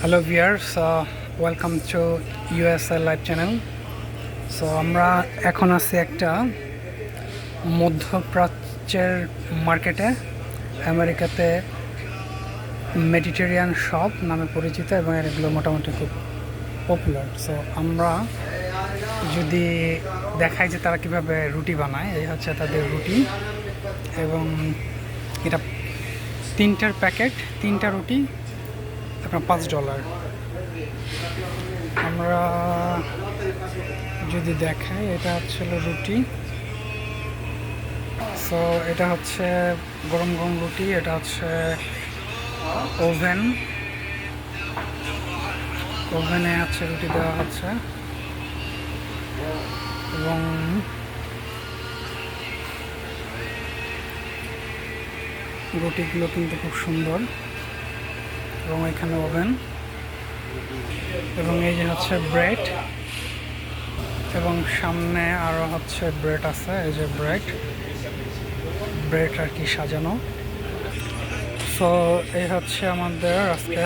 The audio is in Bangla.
Hello viewers welcome to USA live channel so আমরা এখন আছি একটা মধ্যপ্রাচ্যের মার্কেটে আমেরিকাতে মেডিটেরিয়ান শপ নামে পরিচিত এবং এগুলো মোটামুটি খুব পপুলার সো আমরা যদি দেখাই যে তারা কীভাবে রুটি বানায়, এই হচ্ছে তাদের রুটি এবং এটা তিনটার প্যাকেট তিনটা রুটি আপনার পাঁচ ডলার। আমরা যদি দেখাই, এটা হচ্ছে রুটি। সো এটা হচ্ছে গরম গরম রুটি, এটা হচ্ছে ওভেন। ওভেনে হচ্ছে রুটি দেওয়া হচ্ছে। এবং রুটিগুলো কিন্তু খুব সুন্দর। এবং এখানে ওভেন। এবং এই যে হচ্ছে ব্রেড। এবং সামনে আরও হচ্ছে ব্রেড আছে, এই যে ব্রেড। ব্রেড আর কি সাজানো। সো এই হচ্ছে আমাদের আজকে